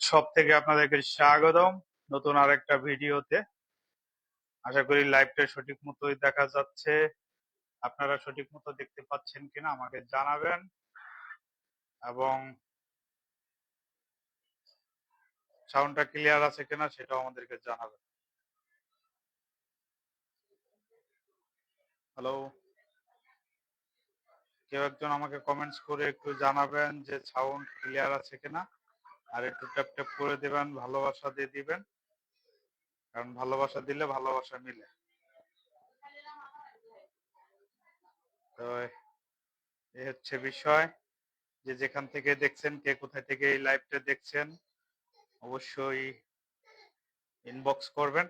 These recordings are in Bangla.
সব থেকে আপনাদেরকে স্বাগতম নতুন আরেকটা ভিডিওতে। আশা করি লাইভটা সঠিক মতোই দেখা যাচ্ছে। আপনারা সঠিক মতো দেখতে পাচ্ছেন কিনা আমাকে জানাবেন। এবং সাউন্ডটা ক্লিয়ার আছে কিনা সেটাও আমাদেরকে জানাবেন। হ্যালো? কেউ একজন আমাকে কমেন্টস করে একটু জানাবেন যে সাউন্ড ক্লিয়ার আছে কিনা? আর একটু ট্যাপ ট্যাপ করে দিবেন, ভালোবাসা দিয়ে দিবেন। কারণ ভালোবাসা দিলে ভালোবাসা মিলে। তো এই হচ্ছে বিষয় যে যেখান থেকে দেখছেন, কে কোথায় থেকে এই লাইভটা দেখছেন, অবশ্যই ইনবক্স করবেন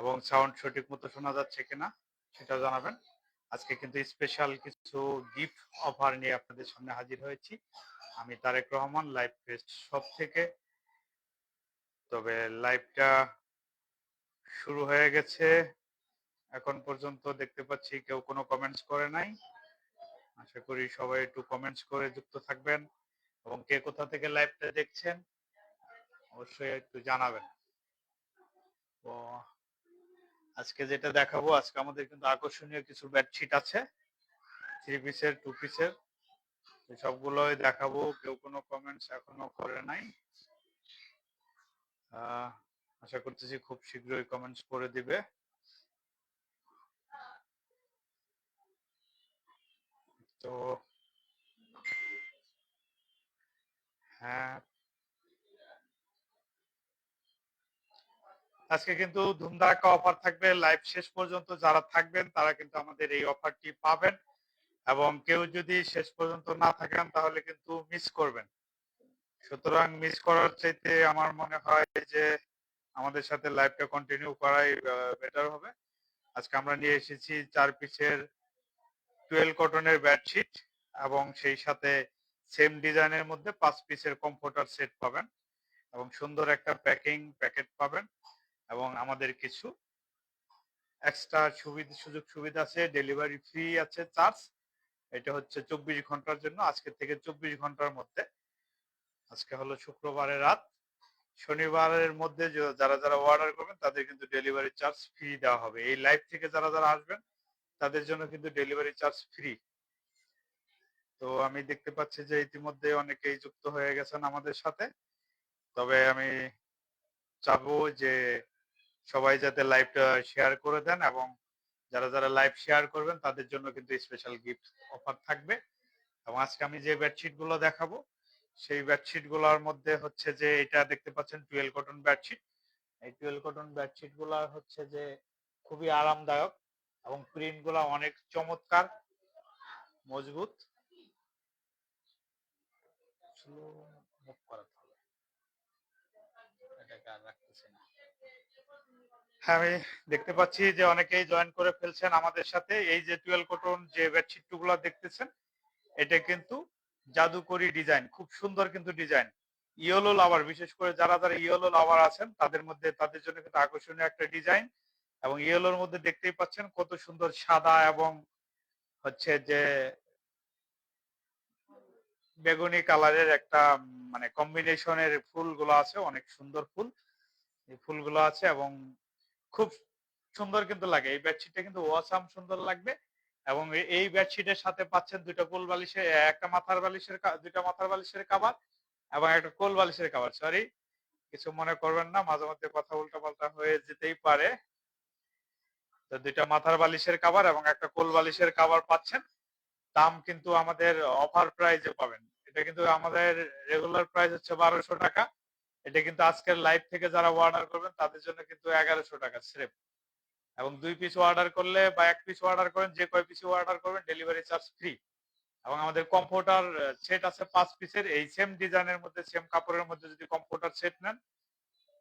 এবং সাউন্ড সঠিক মতো শোনা যাচ্ছে কিনা সেটা জানাবেন। আজকে কিন্তু স্পেশাল কিছু গিফট অফার নিয়ে আপনাদের সামনে হাজির হয়েছি। আমি তারেক রহমান লাইভ পেস্ট সব থেকে তবে লাইভটা শুরু হয়ে গেছে। এখন পর্যন্ত দেখতে পাচ্ছি কেউ কোনো কমেন্টস করে নাই। আশা করি সবাই একটু কমেন্টস করে যুক্ত থাকবেন। এবং কে কোথা থেকে লাইভটা দেখছেন, অবশ্যই একটু জানাবেন। তো আজকে যেটা দেখাবো, আজকে আমাদের কিন্তু আকর্ষণীয় কিছু বেডশিট আছে। থ্রি পিসের টু পিসের সবগুলোই দেখাবো, কেউ কোনো কমেন্টস এখনও করে নাই। আশা করতেছি খুব শীঘ্রই কমেন্টস করে দিবে। তো হ্যাঁ। আজকে কিন্তু ধুমধারাক্কা অফার থাকবে। লাইভ শেষ পর্যন্ত যারা থাকবেন, তারা কিন্তু আমাদের এই অফারটি পাবেন। এবং কেউ যদি শেষ পর্যন্ত না থাকেন, তাহলে কিন্তু মিস করবেন। সুতরাং মিস করার চাইতে আমার মনে হয় যে, আমাদের সাথে লাইভটা কন্টিনিউ করাই বেটার হবে। আজকে আমরা নিয়ে এসেছি চার পিসের টুয়েলভ কটনের বেডশিট এবং সেই সাথে সেম ডিজাইনের মধ্যে পাঁচ পিসের কমফোর্টার সেট পাবেন এবং সুন্দর একটা প্যাকিং প্যাকেট পাবেন এবং আমাদের কিছু এক্সট্রা সুবিধা সুযোগ সুবিধা আছে ডেলিভারি ফ্রি আছে চার্জ এটা হচ্ছে চব্বিশ ঘণ্টার জন্য, আজকে থেকে চব্বিশ ঘণ্টার মধ্যে। আজকে হলো শুক্রবারের রাত। শনিবারের মধ্যে যারা যারা অর্ডার করবেন, তাদের কিন্তু ডেলিভারি চার্জ ফ্রি দেওয়া হবে। এই লাইভ থেকে যারা যারা আসবেন, তাদের জন্য কিন্তু ডেলিভারি চার্জ ফ্রি তো আমি দেখতে পাচ্ছি যে ইতিমধ্যে অনেকেই যুক্ত হয়ে গেছেন আমাদের সাথে। তবে আমি চাবো যে সবাই যাতে লাইভটা শেয়ার করে দেন এবং যারা যারা লাইভ শেয়ার করবেন, তাদের জন্য কিন্তু স্পেশাল গিফট অফার থাকবে। এবং আজকে আমি যে বেডশিটগুলো দেখাবো, সেই বেডশিটগুলোর মধ্যে হচ্ছে যে, এটা দেখতে পাচ্ছেন টুয়েলভ কটন বেডশিট এই টুয়েলভ কটন বেডশিটগুলা হচ্ছে যে, খুবই আরামদায়ক এবং প্রিন্টগুলা অনেক চমৎকার, মজবুত। Move করাতে হবে। এটাকে আর রাখতেছি না। হ্যাঁ আমি দেখতে পাচ্ছি যে অনেকেই জয়েন করে ফেলছেন আমাদের সাথে। এই যে টুয়েলভ কটন যে বেডশিটগুলো দেখতেছেন, এটা কিন্তু জাদুকরি ডিজাইন খুব সুন্দর কিন্তু ডিজাইন ইয়েলো লাভার বিশেষ করে যারা যারা ইয়েলো লাভার আছেন, তাদের মধ্যে, তাদের জন্য কিন্তু আকর্ষণীয় একটা ডিজাইন এবং ইয়েলোর মধ্যে দেখতেই পাচ্ছেন কত সুন্দর সাদা এবং হচ্ছে যে বেগুনি কালারের একটা মানে কম্বিনেশনের ফুলগুলো আছে, অনেক সুন্দর ফুল। এই ফুলগুলো আছে এবং খুব সুন্দর কিন্তু লাগে। এই বেডশিটটা কিন্তু ওয়াসাম সুন্দর লাগবে এবং এই বেডশিটের সাথে পাচ্ছেন দুটো কোল বালিশের একটা মাথার বালিশের দুইটা মাথার বালিশের কাবার এবং একটা কোল বালিশের কাবার সরি কিছু মনে করবেন না, মাঝে মধ্যে কথা উল্টা পাল্টা হয়ে যেতেই পারে। তো দুইটা মাথার বালিশের কাবার এবং একটা কোল বালিশের কাবার পাচ্ছেন। দাম কিন্তু আমাদের অফার প্রাইজে পাবেন। এটা কিন্তু আমাদের রেগুলার প্রাইস হচ্ছে বারোশো টাকা। এটা কিন্তু আজকের লাইভ থেকে যারা অর্ডার করবেন, তাদের জন্য কিন্তু এগারোশো টাকা স্রেফ এবং দুই পিস অর্ডার করলে বা এক পিস অর্ডার করেন, যে কয় পিস অর্ডার করবেন ডেলিভারি চার্জ ফ্রি এবং আমাদের কম্পিউটার সেট আছে পাঁচ পিসের এই সেম ডিজাইনের মধ্যে সেম কাপড়ের মধ্যে যদি কম্পিউটার সেট নেন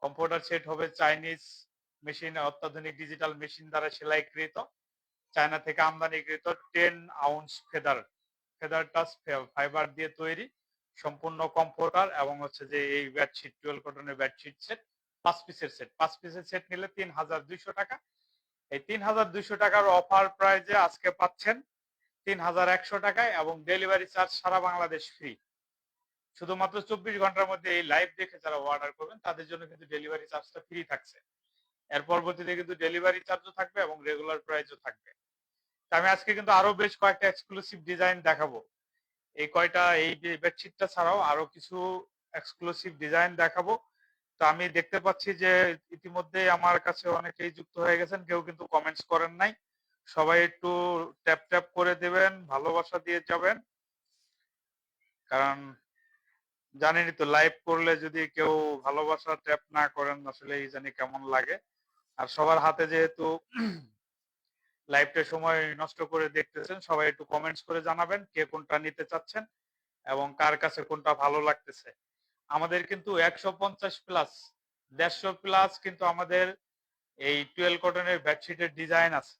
কম্পিউটার সেট হবে চাইনিজ মেশিন অত্যাধুনিক ডিজিটাল মেশিন দ্বারা সেলাইকৃত। চায়না থেকে আমদানিকৃত ten ounce feather feather touch fiber দিয়ে তৈরি। সম্পূর্ণ কম্পিউটার এবং হচ্ছে যে এই বেডশিট টুয়েলভ কটনের বেডশিট সেট পাঁচ পিসের সেট পাঁচ পিসের সেট নিলে তিন হাজার দুইশো টাকা। এই তিন হাজার দুইশো টাকার অফার প্রাইজে আজকে পাচ্ছেন তিন হাজার একশো টাকায় এবং ডেলিভারি চার্জ সারা বাংলাদেশ ফ্রি শুধুমাত্র চব্বিশ ঘণ্টার মধ্যে এই লাইভ দেখে যারা অর্ডার করবেন, তাদের জন্য কিন্তু ডেলিভারি চার্জটা ফ্রি থাকছে। এর পরবর্তীতে কিন্তু ডেলিভারি চার্জও থাকবে এবং রেগুলার প্রাইসও থাকবে। আমি আজকে কিন্তু আরও বেশ কয়েকটা এক্সক্লুসিভ ডিজাইন দেখাবো। এই কয়টা, এই বেডশিটটা ছাড়াও আরও কিছু এক্সক্লুসিভ ডিজাইন দেখাবো। তো আমি দেখতে পাচ্ছি যে ইতিমধ্যে আমার কাছে অনেকেই যুক্ত হয়ে গেছেন, কেউ কিন্তু কমেন্টস করেন নাই। সবাই একটু ট্যাপ ট্যাপ করে দেবেন, ভালোবাসা দিয়ে যাবেন। কারণ জানেনই তো লাইভ করলে যদি কেউ ভালোবাসা ট্যাপ না করেন আসলে এই জানি কেমন লাগে। আর সবার হাতে যেহেতু লাইভটা সময় নষ্ট করে দেখতেছেন, সবাই একটু কমেন্টস করে জানাবেন কে কোনটা নিতে চাচ্ছেন এবং কার কাছে কোনটা ভালো লাগতেছে। আমাদের কিন্তু একশো পঞ্চাশ প্লাস দেড়শো প্লাস কিন্তু আমাদের এই টুয়েলভ কটনের বেডশিটের ডিজাইন আছে।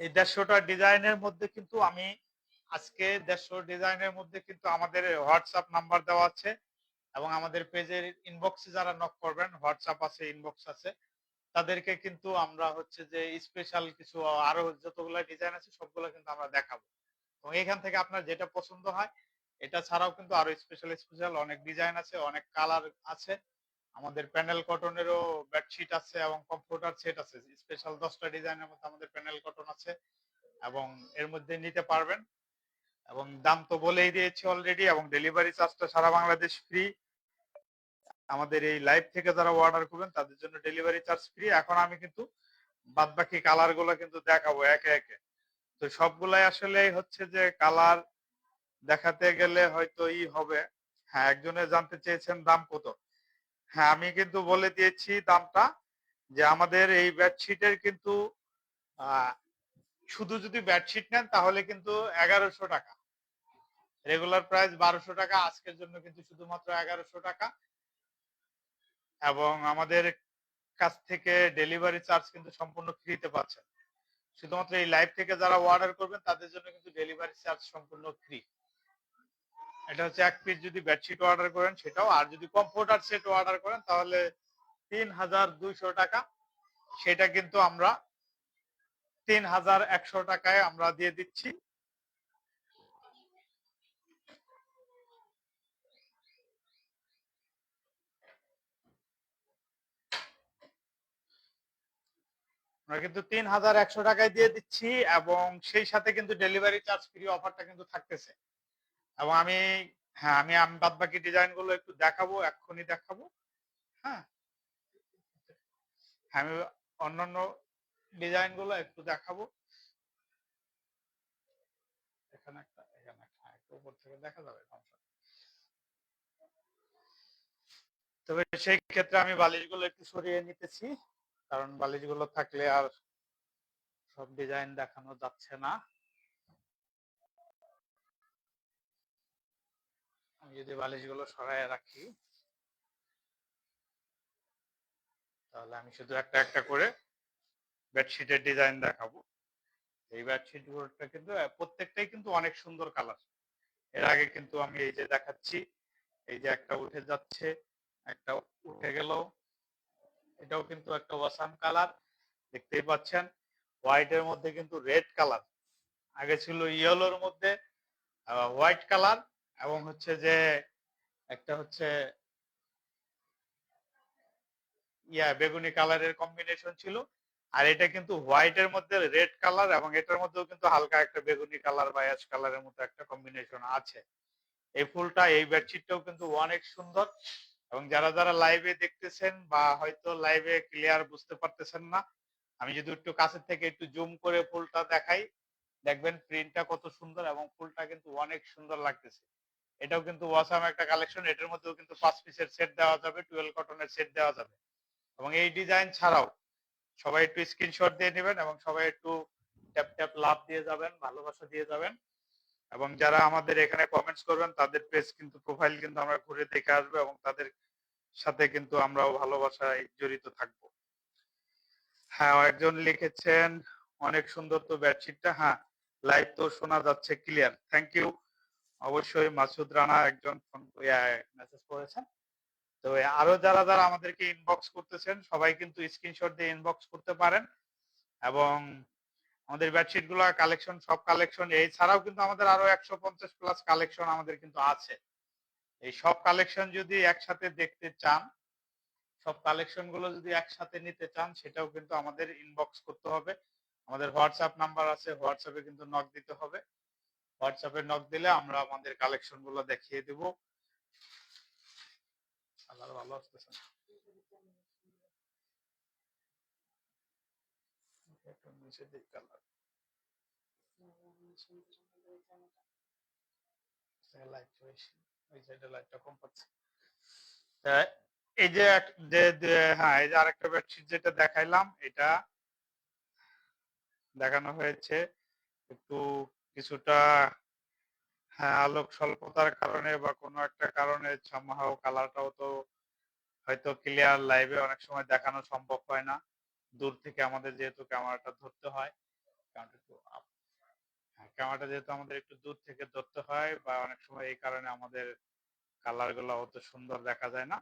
এই দেড়শোটা ডিজাইনের মধ্যে কিন্তু আমি আজকে দেড়শো ডিজাইনের মধ্যে কিন্তু আমাদের হোয়াটসঅ্যাপ নাম্বার দেওয়া আছে এবং আমাদের পেজের ইনবক্সে যারা নক করবেন হোয়াটসঅ্যাপ আছে ইনবক্স আছে। তাদেরকে কিন্তু আমরা হচ্ছে যে স্পেশাল কিছু আরও যতগুলো ডিজাইন আছে সবগুলো কিন্তু আমরা দেখাবো। এবং এখান থেকে আপনার যেটা পছন্দ হয়, এটা ছাড়াও কিন্তু আরও স্পেশাল স্পেশাল অনেক ডিজাইন আছে, অনেক কালার আছে। আমাদের প্যানেল কটনেরও বেডশিট আছে এবং কম্পিউটার সেট আছে। স্পেশাল দশটা ডিজাইনের মধ্যে আমাদের প্যানেল কটন আছে এবং এর মধ্যে নিতে পারবেন। এবং দাম তো বলেই দিয়েছি অলরেডি এবং ডেলিভারি চার্জটা সারা বাংলাদেশ ফ্রি আমাদের এই লাইভ থেকে যারা অর্ডার করবেন, তাদের জন্য ডেলিভারি চার্জ ফ্রি এখন আমি কিন্তু বাদ বাকি কালারগুলো কিন্তু দেখাবো একে একে। তো সবগুলাই আসলে হচ্ছে যে কালার দেখাতে গেলে হয়তো ই হবে। হ্যাঁ একজনে জানতে চেয়েছেন দাম কত। হ্যাঁ আমি কিন্তু বলে দিয়েছি দামটা যে আমাদের এই বেডশিটের কিন্তু শুধু যদি বেডশিট নেন তাহলে কিন্তু এগারোশো টাকা। রেগুলার প্রাইস বারোশো টাকা, আজকের জন্য কিন্তু শুধুমাত্র এগারোশো টাকা। এবং আমাদের কাছ থেকে ডেলিভারি চার্জ কিন্তু সম্পূর্ণ ফ্রিতে পাচ্ছেন। শুধুমাত্র এই লাইভ থেকে যারা অর্ডার করবেন, তাদের জন্য কিন্তু ডেলিভারি চার্জ সম্পূর্ণ ফ্রি এটা হচ্ছে এক পিস যদি বেডশিট অর্ডার করেন, সেটাও। আর যদি কমফোর্টার সেট অর্ডার করেন, তাহলে তিন হাজার দুইশো টাকা। সেটা কিন্তু আমরা তিন হাজার একশো টাকায় আমরা দিয়ে দিচ্ছি। আমরা কিন্তু তিন হাজার একশো টাকায় দিয়ে দিচ্ছি এবং সেই সাথে কিন্তু ডেলিভারি চার্জ ফ্রি অফারটা কিন্তু থাকতেছে। এবং আমি হ্যাঁ আমি আমি বাদ বাকি ডিজাইনগুলো একটু দেখাবো এক্ষুনি দেখাবো। হ্যাঁ। আমি অন্যান্য ডিজাইনগুলো একটু দেখাবো। এখানে একটা এখানে একটা হ্যাঁ, একটু উপর থেকে দেখা যাবে তবে সেই ক্ষেত্রে আমি বালিশগুলো একটু সরিয়ে নিতেছি। কারণ বালিশগুলো থাকলে আর সব ডিজাইন দেখানো যাচ্ছে না। আমি যদি বালিশগুলো সরাই রাখি, তাহলে আমি শুধু একটা একটা করে বেডশিটের ডিজাইন দেখাবো। এই বেডশিট গুলোটা কিন্তু প্রত্যেকটাই কিন্তু অনেক সুন্দর কালারের আগে কিন্তু আমি এই যে দেখাচ্ছি, এই যে একটা উঠে যাচ্ছে, একটা উঠে গেল। এটাও কিন্তু একটা ওয়াসাম কালার, দেখতেই পাচ্ছেন। হোয়াইট এর মধ্যে কিন্তু রেড কালার। আগে ছিল ইয়েলোর মধ্যে হোয়াইট কালার এবং হচ্ছে যে একটা হচ্ছে ইয়া, বেগুনি কালারের কম্বিনেশন ছিল। আর এটা কিন্তু হোয়াইট এর মধ্যে রেড কালার এবং এটার মধ্যেও কিন্তু হালকা একটা বেগুনি কালার বা অ্যাশ কালারের মতো একটা কম্বিনেশন আছে। এই ফুলটা, এই বেডশিটটাও কিন্তু অনেক সুন্দর। এবং যারা যারা লাইভে দেখতেছেন বা হয়তো লাইভে ক্লিয়ার বুঝতে পারতেছেন না, আমি যদি একটু কাছের থেকে একটু জুম করে ফুলটা দেখাই, দেখবেন প্রিন্টটা কত সুন্দর এবং ফুলটা কিন্তু অনেক সুন্দর লাগতেছে। এটাও কিন্তু ওয়াসাম একটা কালেকশন এটার মধ্যেও কিন্তু পাঁচ পিসের সেট দেওয়া যাবে টুয়েলভ কটনের সেট দেওয়া যাবে। এবং এই ডিজাইন ছাড়াও সবাই একটু স্ক্রিনশট দিয়ে নেবেন এবং সবাই একটু ট্যাপ ট্যাপ লাভ দিয়ে যাবেন, ভালোবাসা দিয়ে যাবেন। এবং যারা আমাদের এখানে কমেন্টস করবেন, তাদের পেজ কিন্তু প্রোফাইল কিন্তু আমরা ঘুরে দেখে আসব এবং তাদের সাথে কিন্তু আমরাও ভালোবাসায় জড়িত থাকব। হ্যাঁ একজন লিখেছেন, অনেক সুন্দর তো বেডশিটটা হ্যাঁ লাইভ তো শোনা যাচ্ছে ক্লিয়ার থ্যাংক ইউ অবশ্যই মাসুদ রানা একজন ফোন মেসেজ করেছেন। তো আরও যারা যারা আমাদেরকে ইনবক্স করতেছেন, সবাই কিন্তু স্ক্রিনশট দিয়ে ইনবক্স করতে পারেন এবং আমাদের বেডশিটগুলো কালেকশন সব কালেকশন এই ছাড়াও কিন্তু আমাদের আরও একশো পঞ্চাশ প্লাস কালেকশন আমাদের কিন্তু আছে। এই সব কালেকশন যদি একসাথে দেখতে চান, সব কালেকশনগুলো যদি একসাথে নিতে চান, সেটাও কিন্তু আমাদের ইনবক্স করতে হবে। আমাদের হোয়াটসঅ্যাপ নাম্বার আছে হোয়াটসঅ্যাপে কিন্তু নক দিতে হবে। হোয়াটসঅ্যাপে নক দিলে আমরা আমাদের কালেকশনগুলো দেখিয়ে দেব। আল্লাহ ভালো আসতেছে। কালার তা এই হ্যাঁ হয়েছে একটু কিছুটা হ্যাঁ আলোক স্বল্পতার কারণে বা কোনো একটা কারণে সামহাও কালারটাও তো হয়তো ক্লিয়ার লাইভে অনেক সময় দেখানো সম্ভব হয় না দূর থেকে আমাদের যেহেতু ক্যামেরাটা ধরতে হয় একটু হ্যাঁ, ক্যামেরাটা যেহেতু আমাদের একটু দূর থেকে ধরতে হয় বা অনেক সময় এই কারণে আমাদের কালারগুলো অত সুন্দর দেখা যায় না।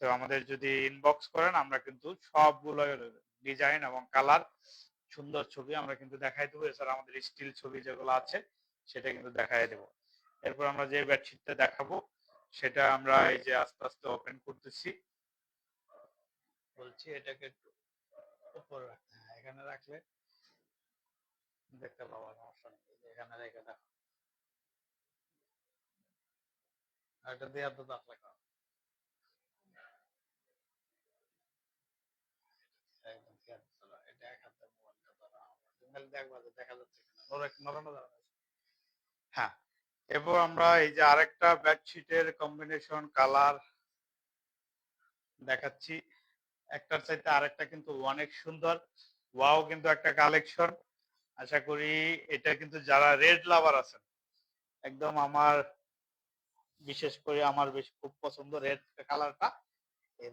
তো আমাদের যদি ইনবক্স করেন আমরা কিন্তু সবগুলো ডিজাইন এবং কালার সুন্দর ছবি আমরা কিন্তু দেখাই দেবো। এছাড়া আমাদের স্টিল ছবি যেগুলো আছে সেটা কিন্তু দেখাই দেবো। এরপর আমরা যে বেডশিটটা দেখাবো সেটা আমরা এই যে আস্তে আস্তে ওপেন করতেছি। বলছি এটাকে একটু উপরে রাখতে হ্যাঁ। এখানে রাখলে দেখতে পাবো সমস্যা নেই। এখানে রেখে দেখো আর এটা দিয়ে তো দাঁত রাখা আমরা এই যে আরেকটা বেডশিটের কম্বিনেশন কালার দেখাচ্ছি। একটার চাইতে আরেকটা কিন্তু অনেক সুন্দর। ওয়াও কিন্তু একটা কালেকশন আশা করি এটা কিন্তু যারা রেড লাভার আছেন, একদম আমার, বিশেষ করে আমার বেশ খুব পছন্দ রেড কালারটা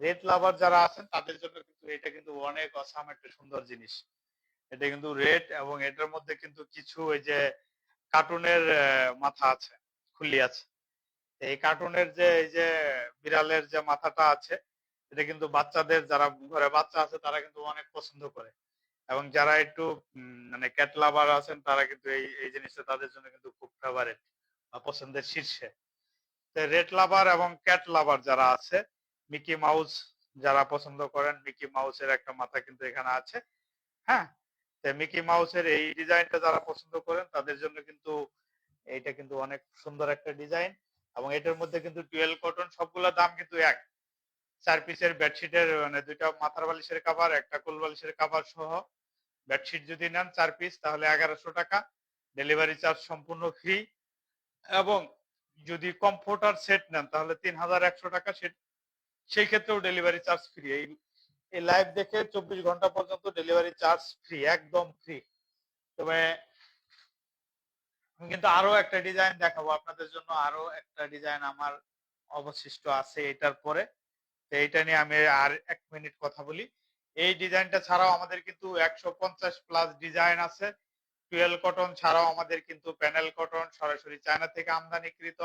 রেড লাভার যারা আছেন, তাদের জন্য কিন্তু এটা কিন্তু অনেক অসাম একটা সুন্দর জিনিস। এটা কিন্তু রেড এবং এটার মধ্যে কিন্তু কিছু ওই যে কার্টুনের মাথা আছে, খুলি আছে। এই কার্টুনের যে, এই যে বিড়ালের যে মাথাটা আছে এটা কিন্তু বাচ্চাদের, যারা ঘরে বাচ্চা আছে, তারা কিন্তু অনেক পছন্দ করে। এবং যারা একটু মানে ক্যাট লাভার আছেন, তারা কিন্তু এই এই জিনিসটা তাদের জন্য কিন্তু খুব ফেভারিট বা পছন্দের শীর্ষে। রেড লাভার এবং ক্যাট লাভার যারা আছে মিকি মাউস যারা পছন্দ করেন মিকি মাউসের একটা মাথা কিন্তু এখানে আছে। হ্যাঁ? মিকি মাউসের এই ডিজাইনটা যারা পছন্দ করেন, তাদের জন্য কিন্তু এইটা কিন্তু অনেক সুন্দর একটা ডিজাইন। এবং এটার মধ্যে কিন্তু টুয়েলভ কটন সবগুলো দাম কিন্তু এক। চার পিসের বেডশিটের মানে দুইটা মাথার বালিশের কাভার একটা কোল বালিশের কাভার সহ বেডশিট যদি নেন চার পিস তাহলে এগারোশো টাকা। ডেলিভারি চার্জ সম্পূর্ণ ফ্রি এবং যদি কমফোর্টার সেট নেন, তাহলে তিন হাজার একশো টাকা সেট সেই ক্ষেত্রেও ডেলিভারি চার্জ ফ্রি এই এই লাইভ দেখে চব্বিশ ঘণ্টা পর্যন্ত ডেলিভারি চার্জ ফ্রি একদম ফ্রি তবে কিন্তু আরও একটা ডিজাইন দেখাবো। আপনাদের জন্য আরও একটা ডিজাইন আমার অবশিষ্ট আছে এটার পরে। এইটা নিয়ে আমি আর এক মিনিট কথা বলি। এই ডিজাইনটা ছাড়াও আমাদের কিন্তু একশো পঞ্চাশ প্লাস ডিজাইন আছে। টুয়েলভ কটন ছাড়াও আমাদের কিন্তু প্যানেল কটন সরাসরি চায়না থেকে আমদানিকৃত।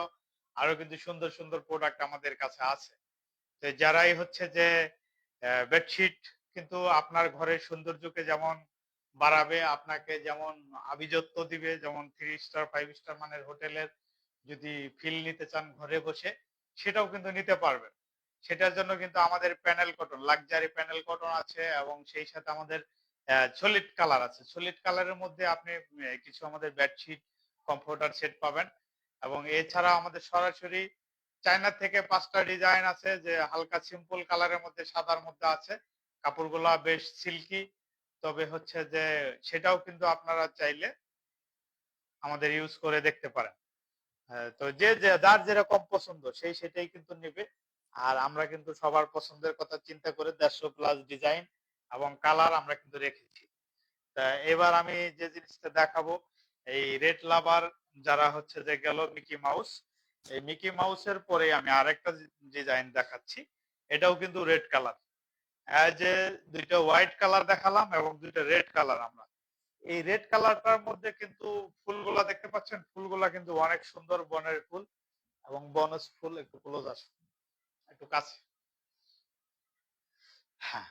আরও কিন্তু সুন্দর সুন্দর প্রোডাক্ট আমাদের কাছে আছে। তো যারাই হচ্ছে যে বেডশিট কিন্তু আপনার ঘরের সৌন্দর্যকে যেমন বাড়াবে, আপনাকে যেমন আভিজাত্য দিবে, যেমন থ্রি স্টার ফাইভ স্টার মানের হোটেলের যদি ফিল নিতে চান ঘরে বসে, সেটাও কিন্তু নিতে পারবেন। সেটার জন্য কিন্তু আমাদের panel cotton luxury panel cotton আছে এবং সেই সাথে আমাদের সলিড কালার আছে। সলিড কালারের মধ্যে আপনি কিছু আমাদের বেডশিট কমফোর্টার সেট পাবেন এবং এছাড়া আমাদের সরাসরি চায়না থেকে পাঁচটা ডিজাইন আছে যে হালকা সিম্পল কালারের মধ্যে সাদার মধ্যে আছে। কাপড়গুলা বেশ সিল্কি তবে হচ্ছে যে সেটাও কিন্তু আপনারা চাইলে আমাদের ইউজ করে দেখতে পারেন। তো যে, যার যেরকম পছন্দ, সেই সেটাই কিন্তু নেবে। আর আমরা কিন্তু সবার পছন্দের কথা চিন্তা করে দেড়শো প্লাস ডিজাইন এবং কালার আমরা কিন্তু রেখেছি। তা এবার আমি যে জিনিসটা দেখাবো, এই রেড লাভার যারা হচ্ছে যে গেল মিকি মাউস এই মিকি মাউসের পরে আমি আরেকটা ডিজাইন দেখাচ্ছি। এটাও কিন্তু রেড কালার যে দুইটা হোয়াইট কালার দেখালাম এবং দুইটা রেড কালার আমরা। এই রেড কালারটার মধ্যে কিন্তু ফুলগুলা দেখতে পাচ্ছেন? ফুলগুলা কিন্তু অনেক সুন্দর বনের ফুল এবং বনস ফুল একটু ক্লোজ আসে একটু কাছে। হ্যাঁ।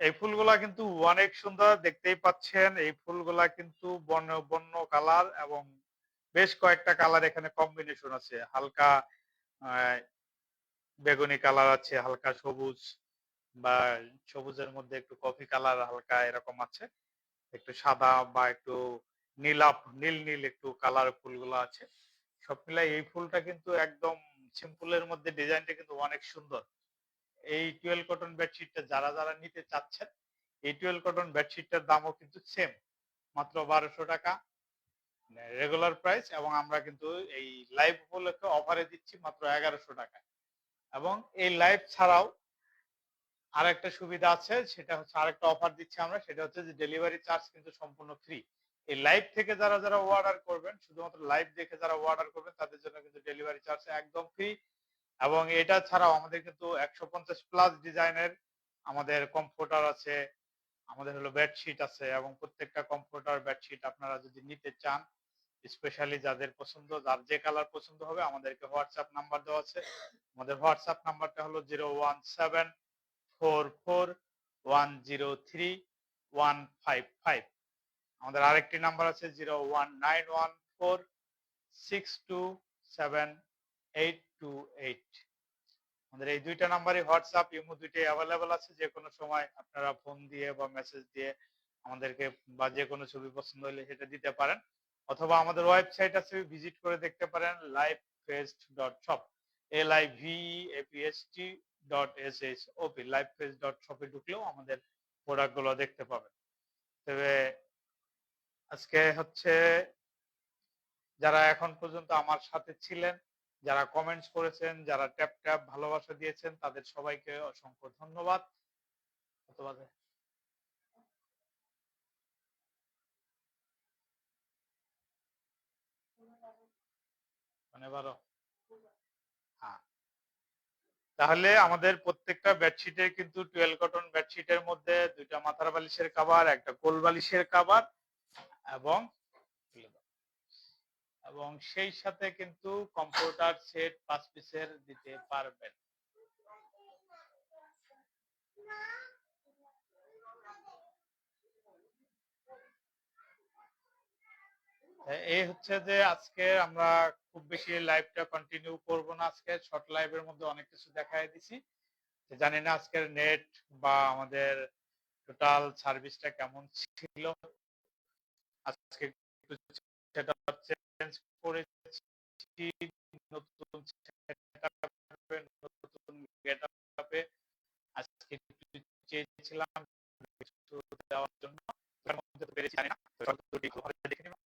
এই ফুলগুলা কিন্তু অনেক সুন্দর দেখতেই পাচ্ছেন। এই ফুলগুলা কিন্তু বন্য বন্য কালার এবং বেশ কয়েকটা কালার এখানে কম্বিনেশন আছে। হালকা বেগুনি কালার আছে হালকা সবুজ বা সবুজের মধ্যে একটু কফি কালার হালকা এরকম আছে। একটু সাদা বা একটু নীলাপ নীল নীল একটু কালার ফুলগুলো আছে। সব মিলাই এই ফুলটা কিন্তু একদম সিম্পলের মধ্যে ডিজাইনটা কিন্তু অনেক সুন্দর। এই টুয়েলভ কটন বেডশিটটা যারা যারা নিতে চাচ্ছেন, এই টুয়েলভ কটন বেডশিটটার দামও কিন্তু সেম মাত্র বারোশো টাকা রেগুলার প্রাইস এবং আমরা কিন্তু এই লাইভ উপলক্ষে অফারে দিচ্ছি মাত্র এগারোশো টাকা। এবং এই লাইভ ছাড়াও আরেকটা সুবিধা আছে, সেটা হচ্ছে আরেকটা অফার দিচ্ছি আমরা, সেটা হচ্ছে যে ডেলিভারি চার্জ কিন্তু সম্পূর্ণ ফ্রি এই লাইভ থেকে যারা যারা অর্ডার করবেন, শুধুমাত্র লাইভ দেখে যারা অর্ডার করবেন, তাদের জন্য কিন্তু ডেলিভারি চার্জ একদম ফ্রি এবং এটা ছাড়াও আমাদের কিন্তু একশো পঞ্চাশ প্লাস ডিজাইনের আমাদের কমফোর্টার আছে, আমাদের হলো বেডশিট আছে এবং প্রত্যেকটা কমফোর্টার বেডশিট আপনারা যদি নিতে চান স্পেশালি যাদের পছন্দ, যার যে কালার পছন্দ হবে আমাদেরকে হোয়াটসঅ্যাপ নাম্বার দেওয়া আছে। আমাদের হোয়াটসঅ্যাপ নাম্বারটা হলো zero one seven four four one zero three one five five আমাদের আরেকটি নাম্বার আছে zero one nine one four six two seven eight two eight. আমাদের এই দুইটা নাম্বারই হোয়াটসঅ্যাপ, ইমো দুইটাই অ্যাভেলেবেল আছে। যে কোনো সময় আপনারা ফোন দিয়ে বা মেসেজ দিয়ে আমাদেরকে বা যে কোনো ছবি পছন্দ হলে সেটা দিতে পারেন। অথবা আমাদের ওয়েবসাইট আছে, ভিজিট করে দেখতে পারেন live fest dot shop L I V EFST dot S S OP live fest dot শপে ঢুকলেও আমাদের প্রোডাক্টগুলো দেখতে পাবেন। তবে আজকে হচ্ছে যারা এখন পর্যন্ত আমার সাথে ছিলেন, যারা কমেন্টস করেছেন, যারা ট্যাপ ট্যাপ ভালোবাসা দিয়েছেন, তাদের সবাইকে অসংখ্য ধন্যবাদ। ধন্যবাদ মানে তাহলে আমাদের প্রত্যেকটা বেডশিটের কিন্তু টুয়েলভ কটন বেডশিটের মধ্যে দুইটা মাথার বালিশের কাবার একটা কোল বালিশের কাবার এবং এবং সেই সাথে কিন্তু কম্পিউটার সেট পাঁচ পিসের দিতে পারবেন। এই হচ্ছে যে আজকে আমরা খুব বেশি লাইভটা কন্টিনিউ করব না আজকে। শর্ট লাইভের মধ্যে অনেক কিছু দেখাই দিছি। জানি না আজকের নেট বা আমাদের টোটাল সার্ভিসটা কেমন ছিল। আজকে একটু সেটআপ চেঞ্জ করেছি, নতুন সেটআপে নতুন গেটআপে আজকে একটু চেয়েছিলাম দেওয়ার জন্য পেরেছি, জানি না। দেখে নিবেন